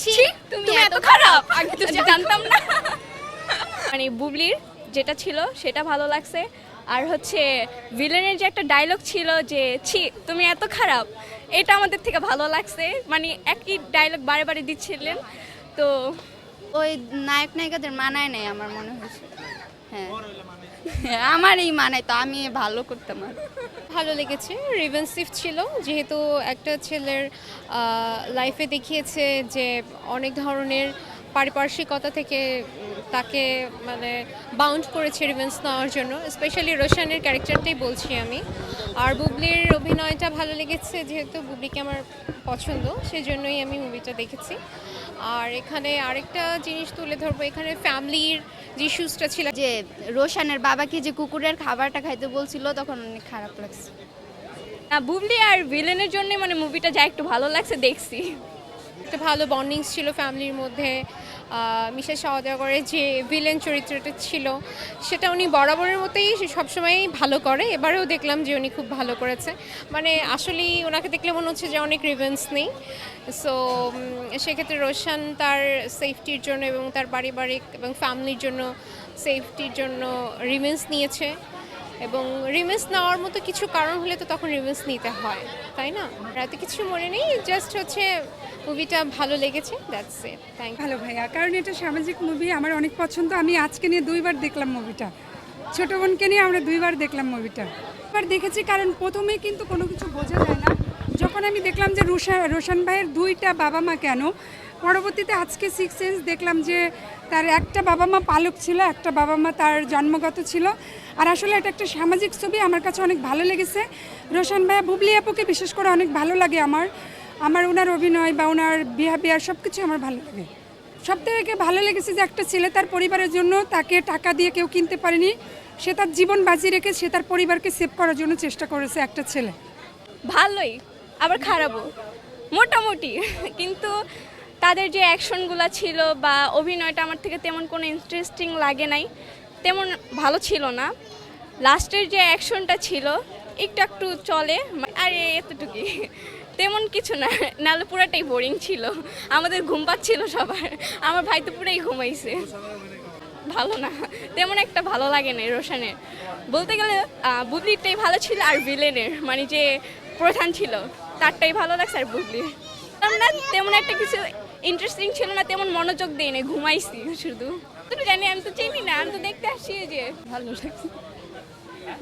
ছি তুমি এত খারাপ। আগে তো জানতাম না। মানে বুবলির যেটা ছিল সেটা ভালো লাগছে। আর হচ্ছে ভিলেনের যে একটা ডায়লগ ছিল যে ছি তুমি এত খারাপ। এটা আমাদের থেকে ভালো লাগছে। মানে একই ডায়লগ বারে বারে দিচ্ছিলেন। তো ওই নায়ক নায়িকাদের মানায় নাই আমার মনে হয়েছে। হ্যাঁ। আমার এই মানায় তো আমি ভালো করতাম আর ভালো লেগেছে। রিভেন্সিভ ছিল যেহেতু একটা ছেলের লাইফে দেখিয়েছে যে অনেক ধরনের পারিপার্শ্বিকতা থেকে তাকে মানে বাউন্ড করেছে রিভেন্স নেওয়ার জন্য। স্পেশালি রোশানের ক্যারেক্টারটাই বলছি আমি। আর বুবলির অভিনয়টা ভালো লেগেছে যেহেতু বুবলিকে আমার পছন্দ সেজন্যই আমি মুভিটা দেখেছি। আর এখানে আরেকটা জিনিস তুলে ধরবো এখানে ফ্যামিলির যে ইস্যুসটা ছিল। যে রোশানের বাবাকে যে কুকুরের খাবারটা খাইতে বলছিল তখন অনেক খারাপ লাগছে। না বুবলি আর ভিলেনের জন্য মানে মুভিটা যা একটু ভালো লাগছে দেখছি। একটা ভালো বন্ডিংস ছিল ফ্যামিলির মধ্যে। মিশা সওদাগরের যে ভিলেন চরিত্রটা ছিল, সেটা উনি বরাবরের মতোই সবসময়ই ভালো করে। এবারেও দেখলাম যে উনি খুব ভালো করেছে। মানে আসলেই ওনাকে দেখলে মনে হচ্ছে যে অনেক রিভেন্স নেই। সো সেক্ষেত্রে রোশান তার সেফটির জন্য এবং তার পারিবারিক এবং ফ্যামিলির জন্য সেফটির জন্য রিভেন্স নিয়েছে। এবং রিমেন্স নেওয়ার মতো কিছু কারণ হলে তো তখন রিমেন্স নিতে হয়, তাই না? রাতে কিছু মনে নেই জাস্ট হচ্ছে মুভিটা ভালো লেগেছে দ্যাটস ইট থ্যাংক ভালো ভাইয়া, কারণ এটা সামাজিক মুভি আমার অনেক পছন্দ, আমি আজকে নিয়ে দুইবার দেখলাম মুভিটা ছোট বোনকে নিয়ে আমরা দুইবার দেখলাম মুভিটা এবার দেখেছি কারণ প্রথমে কিন্তু কোনো কিছু বোঝা যায় না। যখন আমি দেখলাম যে রোশা, রোশান ভাইয়ের দুইটা বাবা মা কেন, পরবর্তীতে আজকে সিক্স সেন্স দেখলাম যে তার একটা বাবা মা পালক ছিল, একটা বাবা মা তার জন্মগত ছিল। আর আসলে এটা একটা সামাজিক ছবি, আমার কাছে অনেক ভালো লেগেছে। রোশান ভাইয়া, বুবলি আপুকে বিশেষ করে অনেক ভালো লাগে আমার। আমার ওনার অভিনয় বা ওনার বিহেভিয়ার সব কিছু আমার ভালো লাগে। সব থেকে ভালো লেগেছে যে একটা ছেলে তার পরিবারের জন্য তাকে টাকা দিয়ে কেউ কিনতে পারেনি, সে তার জীবন বাজি রেখে সে তার পরিবারকে সেভ করার জন্য চেষ্টা করেছে একটা ছেলে। ভালোই। আবার খারাপও। মোটামুটি। কিন্তু তাদের যে অ্যাকশনগুলো ছিল বা অভিনয়টা আমার থেকে তেমন কোনো ইন্টারেস্টিং লাগে নাই। তেমন ভালো ছিল না। লাস্টের যে অ্যাকশনটা ছিল একটু একটু চলে আর এতটুকুই। তেমন কিছু না। নাহলে পুরাটাই বোরিং ছিল। আমাদের ঘুম পাচ্ছিল সবার। আমার ভাই তো পুরাই ঘুমাইছে। ভালো না। তেমন একটা ভালো লাগে না রোশানের। বলতে গেলে আহ, বুবলিরটাই ভালো ছিল আর ভিলেনের মানে যে প্রধান ছিল। তারটাই ভালো লাগছে আর বুবলি আমরা তেমন একটা কিছু ইন্টারেস্টিং ছিল না, তেমন মনোযোগ দিই না ঘুমাইছি শুধু। তুমি জানি, আমি তো চিনি না, আমি তো দেখতে এই যে, ভালো লাগছে।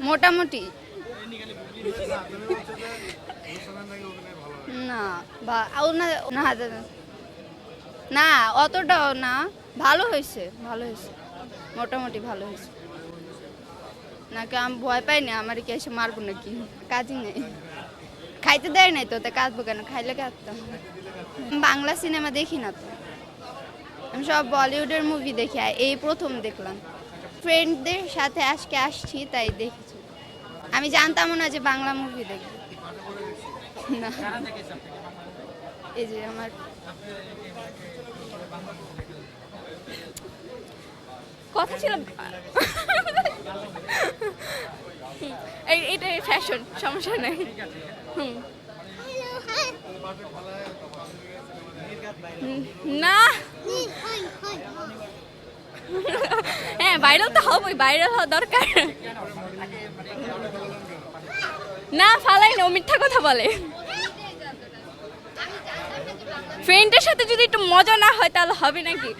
মোটামুটি। না, বা না। না, অতটাও না, ভালো হয়েছে ভালো হয়েছে। মোটামুটি ভালো হয়েছে। নাকি আমি ভয় পাই না, আমার কি এসে মারবো নাকি? কাজই নেই। খাইতে দেয় নাই তো কাঁদবো কেন? খাইলে কাঁদতাম বাংলা সিনেমা দেখি না তো। আমি সব বলিউডের মুভি দেখি এই প্রথম দেখলাম। ফ্রেন্ডদের সাথে আজকে আসছি, তাই দেখেছি। আমি জানতাম না যে বাংলা মুভি দেখব। না। এই যে আমার কথা ছিল এটা ফ্যাশন সমস্যা নাই। হুম। না। হ্যাঁ ভাইরাল তো হবেই ভাইরাল হওয়া দরকার। না, ফালাই না, ও মিথ্যা কথা বলে। ফ্রেন্ডের সাথে যদি একটু মজা না হয়, তাহলে হবে নাকি?